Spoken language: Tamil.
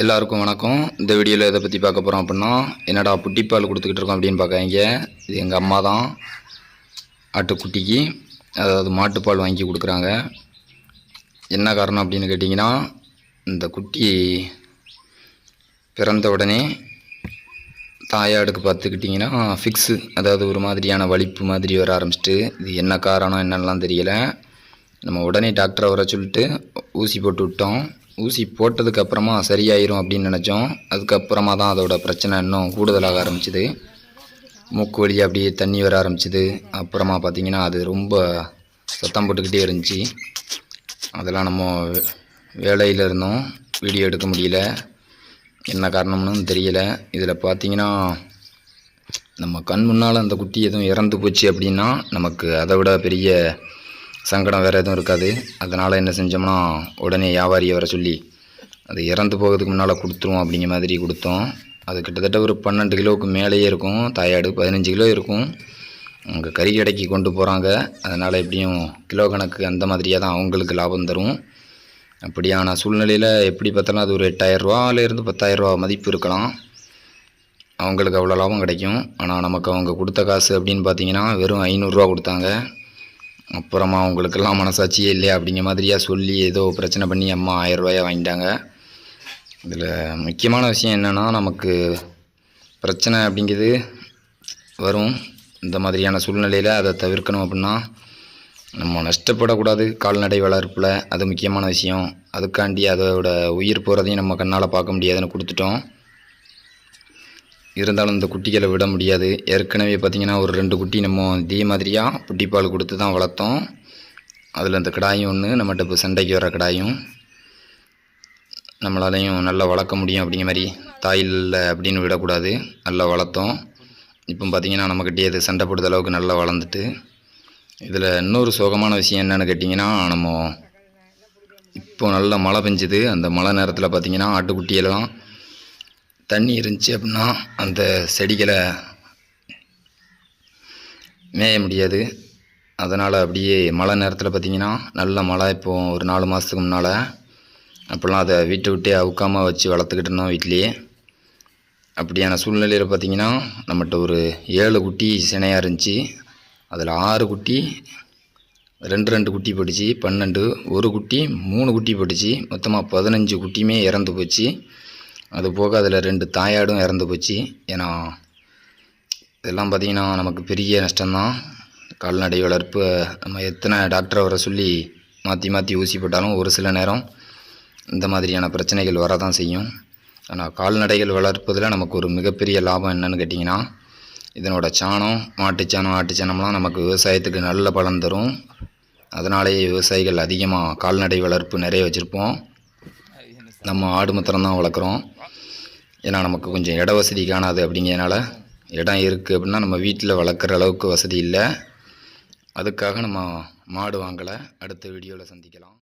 எல்லாருக்கும் வணக்கம். இந்த வீடியோவில் எதை பற்றி பார்க்க போகிறோம் அப்படின்னா என்னடா புட்டிப்பால் கொடுத்துக்கிட்டு இருக்கோம் அப்படின்னு பார்க்காங்க இது எங்கள் அம்மா தான் ஆட்டுக்குட்டிக்கு அதாவது மாட்டுப்பால் வாங்கி கொடுக்குறாங்க. என்ன காரணம் அப்படின்னு கேட்டிங்கன்னா இந்த குட்டி பிறந்த உடனே தாயாடுக்கு பார்த்துக்கிட்டிங்கன்னா ஃபிக்ஸு அதாவது ஒரு மாதிரியான வலிப்பு மாதிரி வர ஆரம்பிச்சிட்டு இது என்ன காரணம் என்னென்னலாம் தெரியலை. நம்ம உடனே டாக்டரை வர சொல்லிட்டு ஊசி போட்டு விட்டோம். ஊசி போட்டதுக்கு அப்புறமா சரியாயிரும் அப்படின்னு நினச்சோம். அதுக்கப்புறமா தான் அதோட பிரச்சனை இன்னும் கூடுதலாக ஆரம்பிச்சிது. மூக்கு வழி அப்படியே தண்ணி வர ஆரம்பிச்சிது. அப்புறமா பார்த்திங்கன்னா அது ரொம்ப சத்தம் போட்டுக்கிட்டே இருந்துச்சு. அதெல்லாம் நம்ம வேலையில் இருந்தோம். வீடியோ எடுக்க முடியல. என்ன காரணம்னு தெரியலை. இதில் பார்த்தீங்கன்னா நம்ம கண் முன்னால் அந்த குட்டி எதுவும் இறந்து போச்சு அப்படின்னா நமக்கு அதை விட பெரிய சங்கடம் வேறு எதுவும் இருக்காது. அதனால் என்ன செஞ்சோம்னா உடனே வியாபாரியை வர சொல்லி அது இறந்து போகிறதுக்கு முன்னால் கொடுத்துருவோம் அப்படிங்கிற மாதிரி கொடுத்தோம். அது கிட்டத்தட்ட ஒரு பன்னெண்டு கிலோவுக்கு மேலேயே இருக்கும். தாயாடு பதினஞ்சு கிலோ இருக்கும். அங்கே கறி கடைக்கு கொண்டு போகிறாங்க அதனால் எப்படியும் கிலோ கணக்கு அந்த மாதிரியாக தான் அவங்களுக்கு லாபம் தரும். அப்படியான சூழ்நிலையில் எப்படி பார்த்தாலும் அது ஒரு எட்டாயிரரூவாலேருந்து பத்தாயிரரூவா மதிப்பு இருக்கலாம். அவங்களுக்கு அவ்வளோ லாபம் கிடைக்கும். ஆனால் நமக்கு அவங்க கொடுத்த காசு அப்படின்னு பார்த்தீங்கன்னா வெறும் ஐநூறுரூவா கொடுத்தாங்க. அப்புறமா அவங்களுக்கெல்லாம் மனசாட்சியே இல்லையா அப்படிங்கிற மாதிரியாக சொல்லி ஏதோ பிரச்சனை பண்ணி அம்மா ஆயிரரூவாயா வாங்கிட்டாங்க. இதில் முக்கியமான விஷயம் என்னென்னா நமக்கு பிரச்சனை அப்படிங்கிறது வரும். இந்த மாதிரியான சூழ்நிலையில் அதை தவிர்க்கணும் அப்படின்னா நம்ம நஷ்டப்படக்கூடாது கால்நடை வளர்ப்பில். அது முக்கியமான விஷயம். அதுக்காண்டி அதோட உயிர் போகிறதையும் நம்ம கண்ணால் பார்க்க முடியாதுன்னு கொடுத்துட்டோம். இருந்தாலும் இந்த குட்டிகளை விட முடியாது. ஏற்கனவே பார்த்திங்கன்னா ஒரு ரெண்டு குட்டி நம்ம இதே மாதிரியாக புட்டிப்பால் கொடுத்து தான் வளர்த்தோம். அதில் அந்த கிடாயும் ஒன்று நம்மகிட்ட இப்போ சண்டைக்கு வர கிடாயும். நம்மளாலையும் நல்லா வளர்க்க முடியும் அப்படிங்கிற மாதிரி தாயில் அப்படின்னு விடக்கூடாது. நல்லா வளர்த்தோம். இப்போ பார்த்திங்கன்னா நம்மக்கிட்டே அது சண்டை போடுற அளவுக்கு நல்லா வளர்ந்துட்டு இதில் இன்னொரு சோகமான விஷயம் என்னென்னு கேட்டிங்கன்னா நம்ம இப்போ நல்லா மழை பெஞ்சுது. அந்த மழை நேரத்தில் பார்த்திங்கன்னா ஆட்டுக்குட்டியெல்லாம் தண்ணி இருந்துச்சு அப்படின்னா அந்த செடிகளை மேய முடியாது. அதனால் அப்படியே மழை நேரத்தில் பார்த்திங்கன்னா நல்ல மழை இப்போது ஒரு நாலு மாதத்துக்கு முன்னால் அப்போல்லாம் அதை வீட்டை விட்டே அவுக்காமல் வச்சு வளர்த்துக்கிட்டு இருந்தோம் வீட்லேயே அப்படியான சூழ்நிலையில் பார்த்திங்கன்னா நம்மகிட்ட ஒரு ஏழு குட்டி சினையாக இருந்துச்சு. அதில் ஆறு குட்டி ரெண்டு ரெண்டு குட்டி போட்டுச்சு பன்னெண்டு ஒரு குட்டி மூணு குட்டி போட்டுச்சு மொத்தமாக பதினஞ்சு குட்டியுமே இறந்து போச்சு. அது போக அதில் ரெண்டு தாயாடும் இறந்து போச்சு. ஏன்னா இதெல்லாம் பார்த்திங்கன்னா நமக்கு பெரிய நஷ்டம்தான். கால்நடை வளர்ப்பு நம்ம எத்தனை டாக்டரை வர சொல்லி மாற்றி மாற்றி ஊசி போட்டாலும் ஒரு சில நேரம் இந்த மாதிரியான பிரச்சனைகள் வரதான் செய்யும். ஆனால் கால்நடைகள் வளர்ப்பதில் நமக்கு ஒரு மிகப்பெரிய லாபம் என்னன்னு கேட்டிங்கன்னா இதனோட சாணம் மாட்டுச்சாணம் ஆட்டுச்சாணம்லாம் நமக்கு விவசாயத்துக்கு நல்ல பலன் தரும். அதனாலேயே விவசாயிகள் அதிகமாக கால்நடை வளர்ப்பு நிறைய வச்சுருப்போம். நம்ம ஆடு மத்திரம்தான் வளர்க்குறோம். ஏன்னா நமக்கு கொஞ்சம் இட வசதி காணாது அப்படிங்கிறனால இடம் இருக்குது அப்படின்னா நம்ம வீட்டில் வளர்க்குற அளவுக்கு வசதி இல்லை. அதுக்காக நம்ம மாடு வாங்கலை. அடுத்த வீடியோவில் சந்திக்கலாம்.